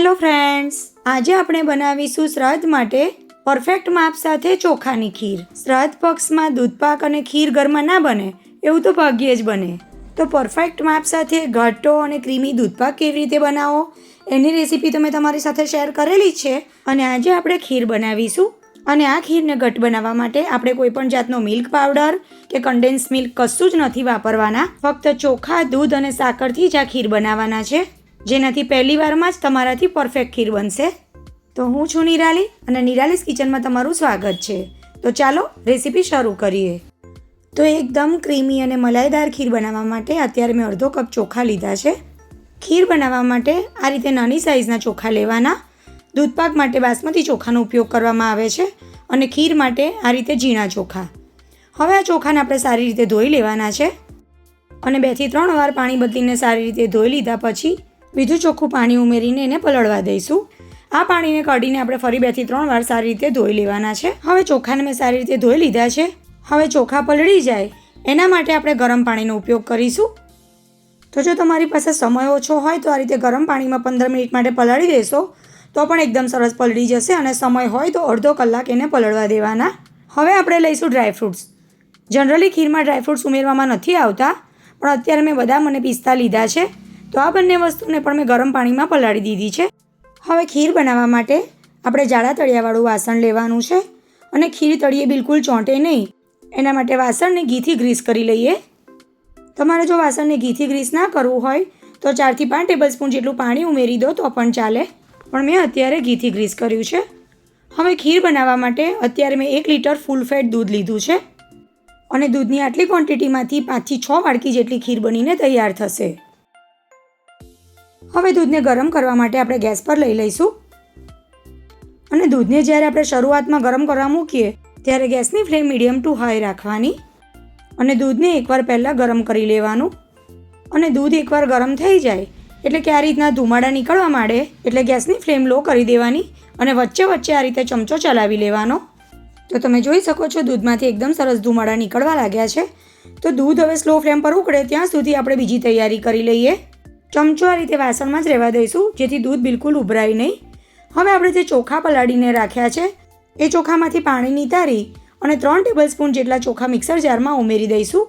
Hello friends, આજે આપણે બનાવીશું શ્રાદ્ધ માટે પરફેક્ટ માપ સાથે ચોખાની ખીર. શ્રાદ્ધ પક્ષમાં દૂધપાક અને ખીર ઘરમાં ના બને, એવું તો ભાગ્યે જ બને. તો પરફેક્ટ માપ સાથે ઘાટો અને ક્રીમી દૂધપાક કેવી રીતે બનાવો, એની રેસીપી તો મેં તમારી સાથે શેર કરેલી છે અને આજે આપણે ખીર બનાવીશું. અને આ ખીરને ઘટ બનાવવા માટે આપણે કોઈ પણ જાતનો મિલ્ક પાવડર કે કન્ડેન્સ મિલ્ક કશું જ નથી વાપરવાના. ફક્ત ચોખા, દૂધ અને સાકરથી જ આ ખીર બનાવવાના છે. જેનાથી પહેલી વારમાં જ તમારાથી પરફેક્ટ ખીર બનશે. તો હું છું નિરાલી અને નિરાલીસ કિચનમાં તમારું સ્વાગત છે. તો ચાલો રેસીપી શરૂ કરીએ. તો એકદમ ક્રીમી અને મલાઈદાર ખીર બનાવવા માટે અત્યારે મેં અડધો કપ ચોખા લીધા છે. ખીર બનાવવા માટે આ રીતે નાની સાઇઝના ચોખા લેવાના. દૂધપાક માટે બાસમતી ચોખાનો ઉપયોગ કરવામાં આવે છે અને ખીર માટે આ રીતે ઝીણા ચોખા. હવે આ ચોખાને આપણે સારી રીતે ધોઈ લેવાના છે. અને બેથી ત્રણ વાર પાણી બદલીને સારી રીતે ધોઈ લીધા પછી બીજું ચોખ્ખું પાણી ઉમેરીને એને પલળવા દઈશું. આ પાણીને કાઢીને આપણે ફરી બેથી ત્રણ વાર સારી રીતે ધોઈ લેવાના છે. હવે ચોખાને મેં સારી રીતે ધોઈ લીધા છે. હવે ચોખા પલળી જાય. એના માટે આપણે ગરમ પાણીનો ઉપયોગ કરીશું. તો જો તમારી પાસે સમય ઓછો હોય તો આ રીતે ગરમ પાણીમાં પંદર મિનિટ માટે પલાળી દેશો. તો પણ એકદમ સરસ પલળી જશે અને સમય હોય તો અડધો કલાક એને પલળવા દેવાના. હવે આપણે લઈશું ડ્રાયફ્રૂટ્સ જનરલી ખીરમાં ડ્રાયફ્રૂટ્સ ઉમેરવામાં નથી આવતા, પણ અત્યારે મેં બધા મને પિસ્તા લીધા છે. તો આ બંને વસ્તુને પણ મેં ગરમ પાણીમાં પલાળી દીધી છે. હવે ખીર બનાવવા માટે આપણે જાડા તળિયાવાળું વાસણ લેવાનું છે અને ખીર તળીએ બિલકુલ ચોંટે નહીં. એના માટે વાસણને ઘીથી ગ્રીસ કરી લઈએ. તમારે જો વાસણને ઘીથી ગ્રીસ ના કરવું હોય તો ચારથી પાંચ ટેબલ સ્પૂન જેટલું પાણી ઉમેરી દો તો પણ ચાલે. પણ મેં અત્યારે ઘીથી ગ્રીસ કર્યું છે. હવે ખીર બનાવવા માટે અત્યારે મેં એક લીટર ફૂલ ફેટ દૂધ લીધું છે. અને દૂધની આટલી ક્વોન્ટિટીમાંથી પાંચથી છ વાડકી જેટલી ખીર બનીને તૈયાર થશે. હવે દૂધને ગરમ કરવા માટે આપણે ગેસ પર લઈ લઈશું. અને દૂધને જ્યારે આપણે શરૂઆતમાં ગરમ કરવા મૂકીએ, ત્યારે ગેસની ફ્લેમ મીડિયમ ટુ હાઈ રાખવાની અને દૂધને એકવાર પહેલાં ગરમ કરી લેવાનું. અને દૂધ એકવાર ગરમ થઈ જાય, એટલે કે આ રીતના ધુમાડા નીકળવા માંડે, એટલે ગેસની ફ્લેમ લો કરી દેવાની અને વચ્ચે વચ્ચે આ રીતે ચમચો ચલાવી લેવાનો. તો તમે જોઈ શકો છો દૂધમાંથી એકદમ સરસ ધુમાડા નીકળવા લાગ્યા છે. તો દૂધ હવે સ્લો ફ્લેમ પર ઉકળે, ત્યાં સુધી આપણે બીજી તૈયારી કરી લઈએ. ચમચો આ રીતે વાસણમાં જ રહેવા દઈશું, જેથી દૂધ બિલકુલ ઉભરાય નહીં. હવે આપણે જે ચોખા પલાળીને રાખ્યા છે, એ ચોખામાંથી પાણી નિતારી અને ત્રણ ટેબલ સ્પૂન જેટલા ચોખા મિક્સર જારમાં ઉમેરી દઈશું.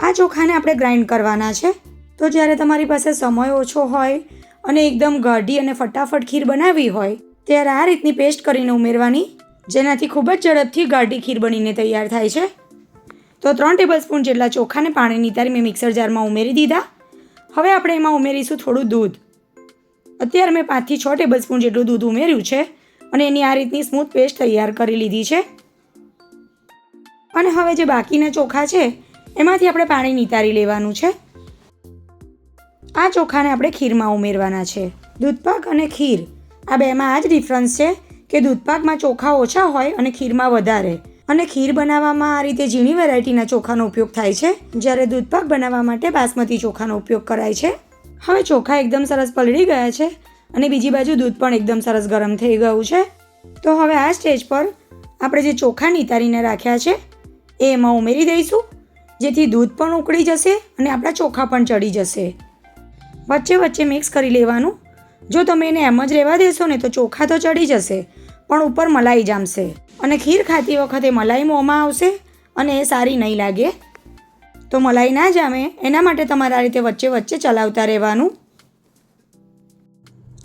આ ચોખાને આપણે ગ્રાઇન્ડ કરવાના છે. તો જ્યારે તમારી પાસે સમય ઓછો હોય અને એકદમ ગાઢી અને ફટાફટ ખીર બનાવી હોય, ત્યારે આ રીતની પેસ્ટ કરીને ઉમેરવાની, જેનાથી ખૂબ જ ઝડપથી ગાઢી ખીર બનીને તૈયાર થાય છે. તો ત્રણ ટેબલ સ્પૂન જેટલા ચોખાને પાણી નિતારી મેં મિક્સર જારમાં ઉમેરી દીધા. હવે આપણે એમાં ઉમેરીશું થોડું દૂધ. અત્યારે મેં પાંચથી છ ટેબલ સ્પૂન જેટલું દૂધ ઉમેર્યું છે અને એની આ રીતની સ્મૂથ પેસ્ટ તૈયાર કરી લીધી છે. અને હવે જે બાકીના ચોખા છે, એમાંથી આપણે પાણી નિતારી લેવાનું છે. આ ચોખાને આપણે ખીરમાં ઉમેરવાના છે. દૂધપાક અને ખીર. આ બેમાં આ જ ડિફરન્સ છે કે દૂધપાકમાં ચોખા ઓછા હોય અને ખીરમાં વધારે. અને ખીર બનાવવામાં આ રીતે ઝીણી વેરાયટીના ચોખાનો ઉપયોગ થાય છે. જ્યારે દૂધપાક બનાવવા માટે બાસમતી ચોખાનો ઉપયોગ કરાય છે. હવે ચોખા એકદમ સરસ પલળી ગયા છે અને બીજી બાજુ દૂધ પણ એકદમ સરસ ગરમ થઈ ગયું છે. તો હવે આ સ્ટેજ પર આપણે જે ચોખા નિતારીને રાખ્યા છે એ એમાં ઉમેરી દઈશું, જેથી દૂધ પણ ઉકળી જશે અને આપણા ચોખા પણ ચડી જશે. વચ્ચે વચ્ચે મિક્સ કરી લેવાનું. જો તમે એને એમ જ રહેવા દેશો ને તો ચોખા તો ચડી જશે, પણ ઉપર મલાઈ જામશે. અને ખીર ખાતી વખતે મલાઈ મોંમાં આવશે અને એ સારી નહીં લાગે. તો મલાઈ ના જામે, એના માટે તમારે રીતે વચ્ચે વચ્ચે ચલાવતા રહેવાનું.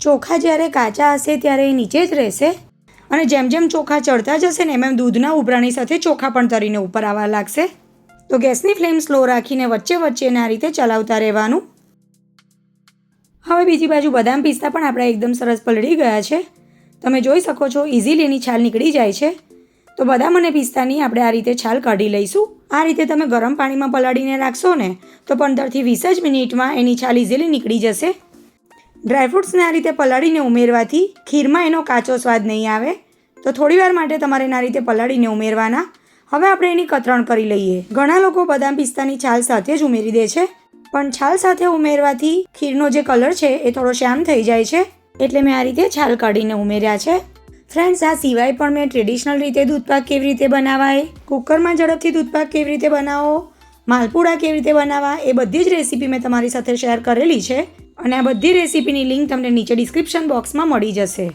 ચોખા જ્યારે કાચા હશે ત્યારે એ નીચે જ રહેશે. અને જેમ જેમ ચોખા ચડતા જશે ને એમ એમ દૂધના ઉભરાણી સાથે ચોખા પણ તરીને ઉપર આવવા લાગશે. તો ગેસની ફ્લેમ સ્લો રાખીને વચ્ચે વચ્ચે આ રીતે ચલાવતા રહેવાનું. હવે બીજી બાજુ બદામ પિસ્તા પણ આપણા એકદમ સરસ પલળી ગયા છે. તમે જોઈ શકો છો ઇઝીલી એની છાલ નીકળી જાય છે. તો બદામ અને પિસ્તાની આપણે આ રીતે છાલ કાઢી લઈશું. આ રીતે તમે ગરમ પાણીમાં પલાળીને રાખશો ને, તો પંદરથી વીસ જ મિનિટમાં એની છાલ ઇઝીલી નીકળી જશે. ડ્રાયફ્રૂટ્સને આ રીતે પલાળીને ઉમેરવાથી ખીરમાં એનો કાચો સ્વાદ નહીં આવે. તો થોડીવાર માટે તમારે એના રીતે પલાળીને ઉમેરવાના. હવે આપણે એની કતરણ કરી લઈએ. ઘણા લોકો બદામ પિસ્તાની છાલ સાથે જ ઉમેરી દે છે. પણ છાલ સાથે ઉમેરવાથી ખીરનો જે કલર છે એ થોડો શ્યામ થઈ જાય છે. એટલે મેં આ રીતે છાલ કાઢીને ઉમેર્યા છે. ફ્રેન્ડ્સ આ સિવાય પણ મેં ટ્રેડિશનલ રીતે દૂધપાક કેવી રીતે બનાવાય, કુકરમાં ઝડપથી દૂધપાક કેવી રીતે બનાવો, માલપુડા કેવી રીતે બનાવવા એ બધી જ રેસીપી મેં તમારી સાથે શેર કરેલી છે અને આ બધી રેસીપીની લિંક તમને નીચે ડિસ્ક્રિપ્શન બોક્સમાં મળી જશે.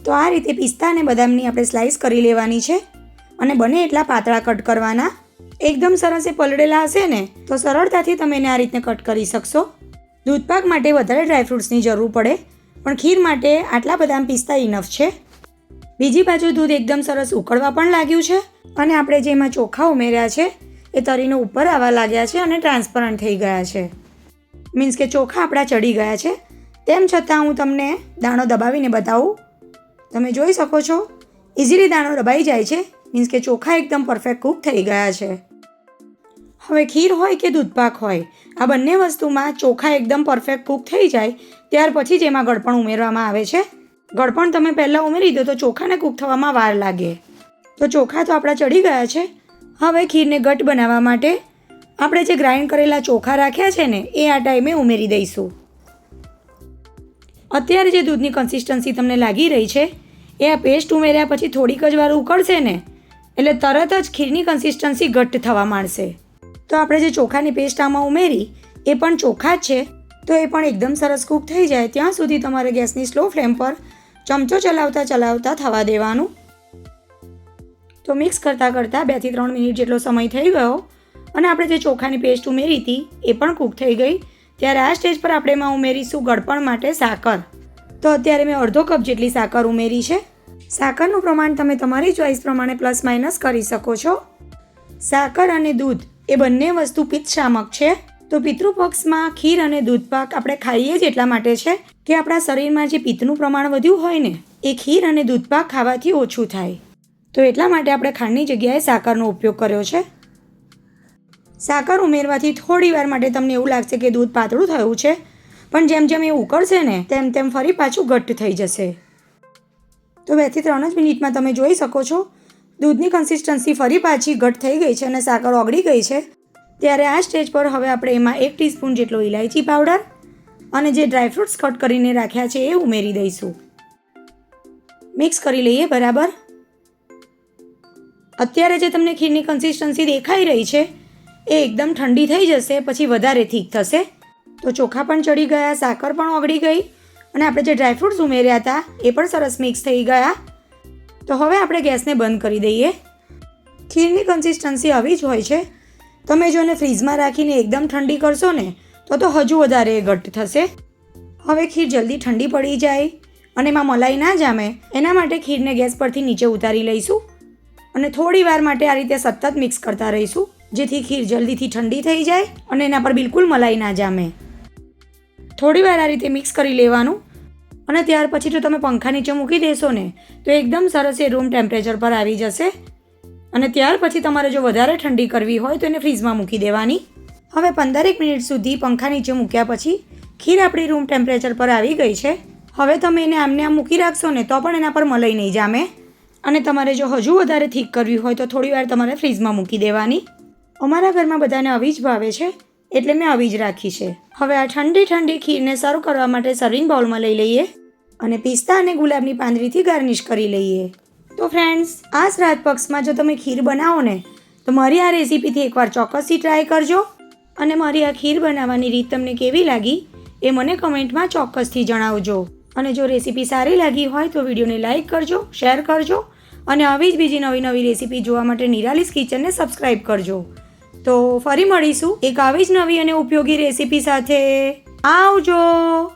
તો આ રીતે પિસ્તા અને બદામની આપણે સ્લાઇસ કરી લેવાની છે અને બને એટલા પાતળા કટ કરવાના. એકદમ સરસ એ પલળેલા હશે ને, તો સરળતાથી તમે એને આ રીતે કટ કરી શકશો. દૂધપાક માટે વધારે ડ્રાયફ્રૂટ્સની જરૂર પડે. પણ ખીર માટે આટલા બદામ પિસ્તા ઇનફ છે? બીજી બાજુ દૂધ એકદમ સરસ ઉકળવા પણ લાગ્યું છે અને આપણે જે એમાં ચોખા ઉમેર્યા છે, એ તરીને ઉપર આવવા લાગ્યા છે અને ટ્રાન્સપરન્ટ થઈ ગયા છે. મીન્સ કે ચોખા આપણા ચડી ગયા છે. તેમ છતાં હું તમને દાણો દબાવીને બતાવું. તમે જોઈ શકો છો ઇઝીલી દાણો દબાઈ જાય છે. મીન્સ કે ચોખા એકદમ પરફેક્ટ કૂક થઈ ગયા છે. હવે ખીર હોય કે દૂધપાક હોય, આ બંને વસ્તુમાં ચોખા એકદમ પરફેક્ટ કૂક થઈ જાય ત્યાર પછી જ એમાં ગળપણ ઉમેરવામાં આવે છે. ગળપણ તમે પહેલાં ઉમેરી દો તો ચોખાને કૂક થવામાં વાર લાગે. તો ચોખા તો આપણા ચડી ગયા છે. હવે ખીરને ઘટ બનાવવા માટે આપણે જે ગ્રાઇન્ડ કરેલા ચોખા રાખ્યા છે ને, એ આ ટાઈમે ઉમેરી દઈશું. અત્યારે જે દૂધની કન્સિસ્ટન્સી તમને લાગી રહી છે, એ આ પેસ્ટ ઉમેર્યા પછી થોડીક જ વાર ઉકળશે ને, એટલે તરત જ ખીરની કન્સિસ્ટન્સી ઘટ્ટ થવા માંડશે. તો આપણે જે ચોખાની પેસ્ટ આમાં ઉમેરી, એ પણ ચોખા જ છે. તો એ પણ એકદમ સરસ કૂક થઈ જાય ત્યાં સુધી તમારે ગેસની સ્લો ફ્લેમ પર ચમચો ચલાવતા ચલાવતા થવા દેવાનું. તો મિક્સ કરતાં કરતાં બેથી ત્રણ મિનિટ જેટલો સમય થઈ ગયો અને આપણે જે ચોખાની પેસ્ટ ઉમેરી હતી એ પણ કૂક થઈ ગઈ. ત્યારે આ સ્ટેજ પર આપણે એમાં ઉમેરીશું ગળપણ માટે સાકર. તો અત્યારે મેં અડધો કપ જેટલી સાકર ઉમેરી છે. સાકરનું પ્રમાણ તમે તમારી ચોઈસ પ્રમાણે પ્લસ માઇનસ કરી શકો છો. સાકર અને દૂધ એ બંને વસ્તુ પિત્તશામક છે. તો પિતૃપક્ષમાં ખીર અને દૂધપાક આપણે ખાઈએ જ એટલા માટે છે કે આપણા શરીરમાં જે પિત્તનું પ્રમાણ વધ્યું હોય ને, એ ખીર અને દૂધપાક ખાવાથી ઓછું થાય. તો એટલા માટે આપણે ખાંડની જગ્યાએ સાકરનો ઉપયોગ કર્યો છે. સાકર ઉમેરવાથી થોડી વાર માટે તમને એવું લાગશે કે દૂધ પાતળું થયું છે, પણ જેમ જેમ એ ઉકળશે ને, તેમ તેમ ફરી પાછું ઘટ્ટ થઈ જશે. તો બેથી ત્રણ જ મિનિટમાં તમે જોઈ શકો છો, દૂધની કન્સિસ્ટન્સી ફરી પાછી ઘટ થઈ ગઈ છે અને સાકર ઓગળી ગઈ છે. ત્યારે આ સ્ટેજ પર હવે આપણે એમાં એક ટીસ્પૂન જેટલો ઇલાયચી પાવડર અને જે ડ્રાયફ્રૂટ્સ કટ કરીને રાખ્યા છે એ ઉમેરી દઈશું. મિક્સ કરી લઈએ બરાબર. અત્યારે જે તમને ખીરની કન્સિસ્ટન્સી દેખાઈ રહી છે, એ એકદમ ઠંડી થઈ જશે, પછી વધારે થીક થશે. તો ચોખા પણ ચડી ગયા, સાકર પણ ઓગળી ગઈ અને આપણે જે ડ્રાયફ્રૂટ્સ ઉમેર્યા હતા, એ પણ સરસ મિક્સ થઈ ગયા. તો હવે આપણે ગેસને બંધ કરી દઈએ. ખીરની કન્સિસ્ટન્સી આવી જ હોય છે. તમે જો એને ફ્રીઝમાં રાખીને એકદમ ઠંડી કરશો ને, તો તો હજુ વધારે ઘટ્ટ થશે. હવે ખીર જલ્દી ઠંડી પડી જાય અને એમાં મલાઈ ના જામે, એના માટે ખીરને ગેસ પરથી નીચે ઉતારી લઈશું અને થોડી વાર માટે આ રીતે સતત મિક્સ કરતા રહીશું, જેથી ખીર જલ્દીથી ઠંડી થઈ જાય અને એના પર બિલકુલ મલાઈ ના જામે. થોડી વાર આ રીતે મિક્સ કરી લેવાનું અને ત્યાર પછી જો તમે પંખા નીચે મૂકી દેશો ને, તો એકદમ સરસ એ રૂમ ટેમ્પરેચર પર આવી જશે. અને ત્યાર પછી તમારે જો વધારે ઠંડી કરવી હોય તો એને ફ્રીઝમાં મૂકી દેવાની. હવે પંદરેક મિનિટ સુધી પંખા નીચે મૂક્યા પછી ખીર આપણી રૂમ ટેમ્પરેચર પર આવી ગઈ છે. હવે તમે એને આમને આમ મૂકી રાખશો ને તો પણ એના પર મલાઈ નહીં જામે. અને તમારે જો હજુ વધારે થીક કરવી હોય તો થોડી વાર તમારે ફ્રીઝમાં મૂકી દેવાની. અમારા ઘરમાં બધાને આવી જ ભાવે છે, એટલે મેં આવી જ રાખી છે. હવે આ ઠંડી ઠંડી ખીરને સર્વ કરવા માટે સર્વિંગ બાઉલમાં લઈ લઈએ અને પિસ્તા અને ગુલાબની પાંદડીથી ગાર્નિશ કરી લઈએ. તો ફ્રેન્ડ્સ આ શ્રાદ્ધ પક્ષમાં જો તમે ખીર બનાવો ને, તો મારી આ રેસીપીથી એકવાર ચોક્કસથી ટ્રાય કરજો. અને મારી આ ખીર બનાવવાની રીત તમને કેવી લાગી એ મને કમેન્ટમાં ચોક્કસથી જણાવજો. અને જો રેસીપી સારી લાગી હોય તો વિડીયોને લાઇક કરજો, શેર કરજો, અને આવી જ બીજી નવી નવી રેસીપી જોવા માટે નિરાલીસ કિચનને સબસ્ક્રાઈબ કરજો. તો ફરી મળીશું એક આવી જ નવી અને ઉપયોગી રેસીપી સાથે. આવજો!